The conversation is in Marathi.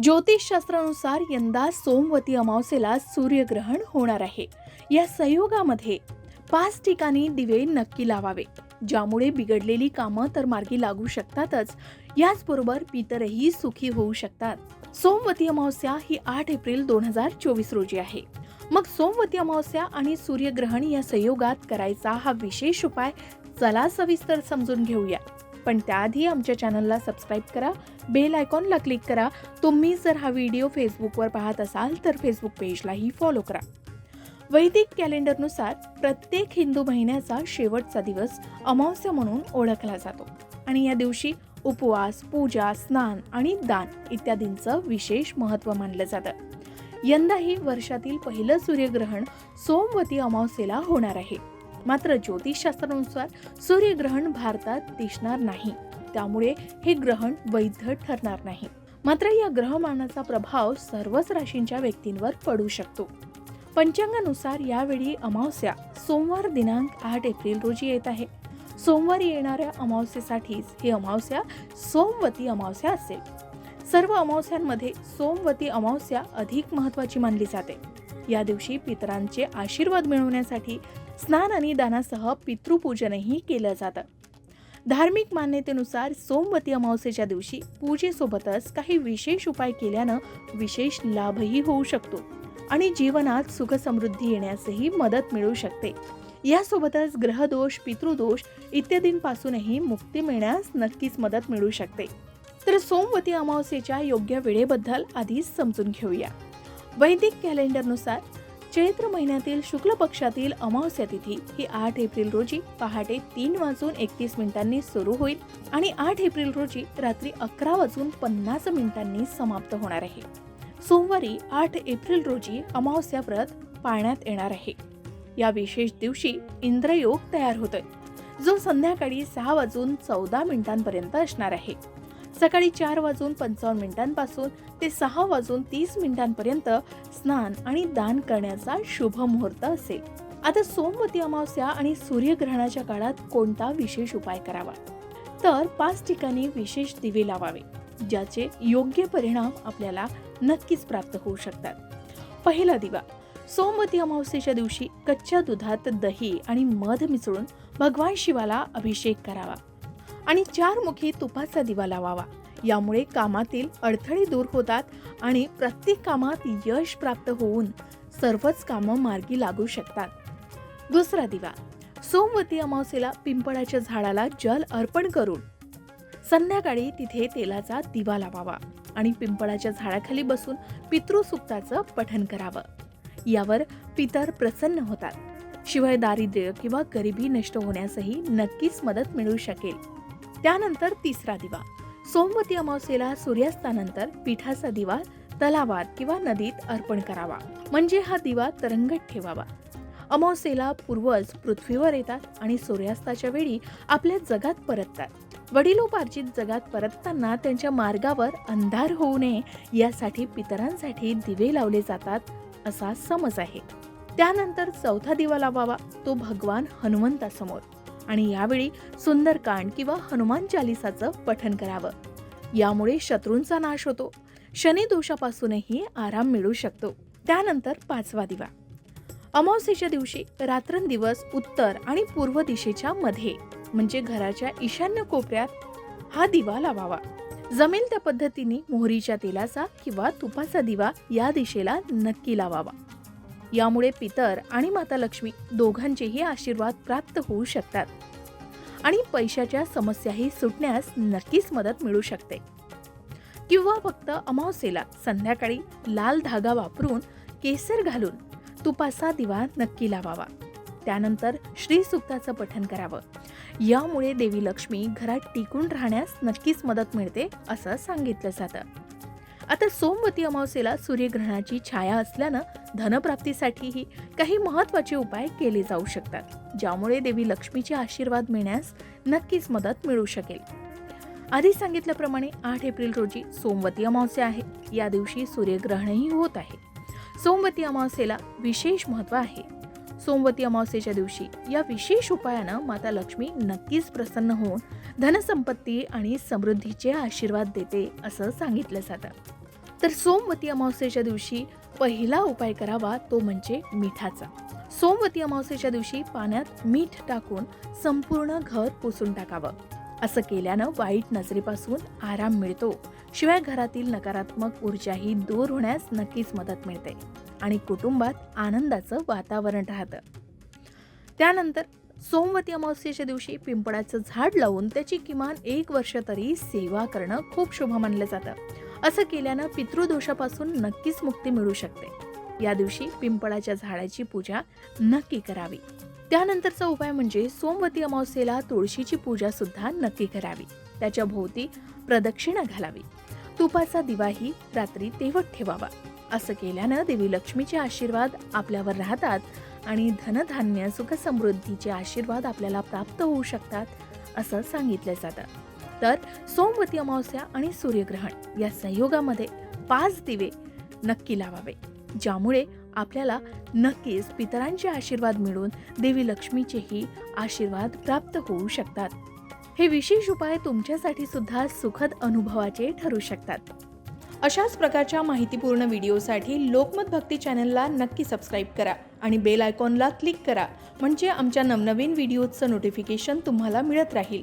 ज्योतिषशास्त्रानुसार यंदा सोमवती अमावस्येला सूर्यग्रहण होणार आहे. या संयोगामध्ये पाच ठिकाणी दिवे नक्की लावावे. ज्यामुळे बिघडलेली कामं तर मार्गी लागू शकतातच. याचबरोबर पितरही सुखी होऊ शकतात. सोमवती अमावस्या ही आठ एप्रिल दोन हजार चोवीस रोजी आहे. मग सोमवती अमावस्या आणि सूर्यग्रहण या संयोगात करायचा हा विशेष उपाय चला सविस्तर समजून घेऊया. पण त्याआधी आमच्या चॅनलला सबस्क्राईब करा बेल आयकॉनला क्लिक करा. तुम्ही जर हा व्हिडिओ फेसबुकवर पाहत असाल तर फेसबुक पेजलाही फॉलो करा. वैदिक कॅलेंडरनुसार प्रत्येक हिंदू महिन्याचा शेवटचा दिवस अमावस्या म्हणून ओळखला जातो. आणि या दिवशी उपवास पूजा स्नान आणि दान इत्यादींचं विशेष महत्त्व मानलं जातं. यंदाही वर्षातील पहिलं सूर्यग्रहण सोमवती अमावस्येला होणार आहे. मात्र ज्योतिषशास्त्रानुसार सूर्यग्रहण भारतात दिसणार नाही. त्यामुळे हे ग्रहण वैध ठरणार नाही. मात्र या ग्रहमानाचा प्रभाव सर्वच राशींच्या व्यक्तींवर पडू शकतो. पंचांगानुसार यावेळी अमावस्या सोमवार दिनांक आठ एप्रिल रोजी येत आहे. सोमवारी येणाऱ्या अमावस्येसाठीच ही अमावस्या सोमवती अमावस्या असेल. सर्व अमावस्यांमध्ये सोमवती अमावस्या अधिक महत्वाची मानली जाते. या दिवशी पितरांचे आशीर्वाद मिळवण्यासाठी स्नान आणि दानासह पितृपूजनही केलं जातं. धार्मिक मान्यतेनुसार सोमवती अमावस्येच्या दिवशी पूजेसोबतच काही विशेष उपाय केल्यानं विशेष लाभही होऊ शकतो आणि जीवनात सुखसमृद्धी येण्यासही मदत मिळू शकते. यासोबतच ग्रहदोष पितृदोष इत्यादींपासूनही मुक्ती मिळण्यास नक्कीच मदत मिळू शकते. तर सोमवती अमावस्येच्या योग्य वेळेबद्दल आधीच समजून घेऊया. वैदिक कॅलेंडरनुसार चैत्र महिन्यातील शुक्ल पक्षातील अमावस्या तिथी ही आठ एप्रिल रोजी पहाटे तीन वाजून एकतीस मिनिटांनी सुरू होईल आणि आठ एप्रिल रोजी रात्री अकरा वाजून पन्नास मिनिटांनी समाप्त होणार आहे. सोमवारी आठ एप्रिल रोजी अमावस्या व्रत पाळण्यात येणार आहे. या विशेष दिवशी इंद्रयोग तयार होतोय जो संध्याकाळी सहा वाजून चौदा मिनिटांपर्यंत असणार आहे. सकाळी चार वाजून पंचावन्न मिनिटांपासून ते सहा वाजून तीस मिनिटांपर्यंत स्नान आणि दान करण्याचा शुभ मुहूर्त असेल आता सोमवती अमावस्या आणि सूर्यग्रहणाच्या काळात कोणता विशेष उपाय करावा? तर पाच ठिकाणी विशेष दिवे लावावे ज्याचे योग्य परिणाम आपल्याला नक्कीच प्राप्त होऊ शकतात. पहिला दिवा सोमवती अमावस्येच्या दिवशी कच्च्या दुधात दही आणि मध मिसळून भगवान शिवाला अभिषेक करावा. आणि चार मुखी तुपाचा दिवा लावावा. यामुळे कामातील अडथळे दूर होतात आणि प्रत्येक कामात यश प्राप्त होऊन सर्वच कामं मार्गी लागू शकतात. दुसरा दिवा. सोमवती अमावस्येला पिंपळाच्या झाडाला जल अर्पण करून संध्याकाळी तिथे तेलाचा दिवा लावावा आणि पिंपळाच्या झाडाखाली बसून पितृसुक्ताचं पठन करावं. यावर पितर प्रसन्न होतात. शिवाय दारिद्र्य किंवा गरिबी नष्ट होण्यासही नक्कीच मदत मिळू शकेल. त्यानंतर तिसरा दिवा. सोमवती अमावस्येला सूर्यास्तानंतर पिठाचा दिवा तलावात किंवा नदीत अर्पण करावा. म्हणजे हा दिवा तरंगत ठेवावा. अमावस्येला पूर्वज पृथ्वीवर येतात आणि सूर्यास्ताच्या वेळी आपल्या जगात परततात. वडिलोपार्जित जगात परतताना त्यांच्या मार्गावर अंधार होऊ नये यासाठी पितरांसाठी दिवे लावले जातात असा समज आहे. त्यानंतर चौथा दिवा लावावा तो भगवान हनुमंतासमोर. आणि यावेळी सुंदरकांड किंवा हनुमान चालिसाचं पठन करावं. यामुळे शत्रूंचा नाश होतो. शनी दोषापासूनही आराम मिळू शकतो. त्यानंतर पाचवा दिवा. अमावस्येच्या दिवशी रात्रंदिवस उत्तर आणि पूर्व दिशेच्या मध्ये म्हणजे घराच्या ईशान्य कोपऱ्यात हा दिवा लावावा. जमेल त्या पद्धतीने मोहरीच्या तेलाचा किंवा तुपाचा दिवा या दिशेला नक्की लावावा. यामुळे पितर आणि माता लक्ष्मी दोघांचेही आशीर्वाद प्राप्त होऊ शकतात. आणि पैशाच्या समस्याही सुटण्यास नक्कीच मदत मिळू शकते. किंवा फक्त अमावस्येला संध्याकाळी लाल धागा वापरून केसर घालून तुपाचा दिवा नक्की लावावा. त्यानंतर श्रीसुक्ताचं पठन करावं. यामुळे देवी लक्ष्मी घरात टिकून राहण्यास नक्कीच मदत मिळते असं सांगितलं जातं. आता सोमवती अमावस्येला सूर्यग्रहणाची छाया असल्यानं धनप्राप्तीसाठीही काही महत्त्वाचे उपाय केले जाऊ शकतात ज्यामुळे देवी लक्ष्मीचे आशीर्वाद मिळण्यास नक्कीच मदत मिळू शकेल. आधी सांगितल्याप्रमाणे आठ एप्रिल रोजी सोमवती अमावस्या आहे. या दिवशी सूर्यग्रहणही होत आहे. सोमवती अमावस्येला विशेष महत्त्व आहे. सोमवती अमावस्येच्या दिवशी या विशेष उपायानं माता लक्ष्मी नक्कीच प्रसन्न होऊन धनसंपत्ती आणि समृद्धीचे आशीर्वाद देते असं सांगितलं जातं. तर सोमवती अमावस्येच्या दिवशी पहिला उपाय करावा तो म्हणजे मिठाचा. सोमवती अमावस्येच्या दिवशी पाण्यात मीठ टाकून संपूर्ण घर पुसून टाकावं. असं केल्यानं वाईट नजरेपासून आराम मिळतो. शिवाय घरातील नकारात्मक ऊर्जाही दूर होण्यास नक्कीच मदत मिळते आणि कुटुंबात आनंदाचं वातावरण राहतं. त्यानंतर सोमवती अमावस्येच्या दिवशी पिंपळाचं झाड लावून त्याची किमान एक वर्ष तरी सेवा करणं खूप शुभ मानलं जातं. असं केल्यानं पितृदोषापासून नक्कीच मुक्ती मिळू शकते. या दिवशी पिंपळाच्या झाडाची पूजा नक्की करावी. त्यानंतरचा उपाय म्हणजे सोमवती अमावस्येला तुळशीची पूजा सुद्धा नक्की करावी. त्याच्या भोवती प्रदक्षिणा घालावी. तुपाचा दिवाही रात्री तेवत ठेवावा. असं केल्यानं देवी लक्ष्मीचे आशीर्वाद आपल्यावर राहतात आणि धनधान्य सुखसमृद्धीचे आशीर्वाद आपल्याला प्राप्त होऊ शकतात असं सांगितलं जातं. तर सोमवती अमावस्या आणि सूर्यग्रहण या संयोगामध्ये पाच दिवे नक्की लावावे ज्यामुळे आपल्याला नक्कीच पितरांचे आशीर्वाद मिळून देवी लक्ष्मीचेही आशीर्वाद प्राप्त होऊ शकतात. हे विशेष उपाय तुमच्यासाठी सुद्धा सुखद अनुभवाचे ठरू शकतात. अशाच प्रकारच्या माहितीपूर्ण व्हिडिओसाठी लोकमत भक्ती चॅनलला नक्की सबस्क्राईब करा आणि बेल आयकॉनला क्लिक करा म्हणजे आमच्या नवनवीन व्हिडिओचं नोटिफिकेशन तुम्हाला मिळत राहील.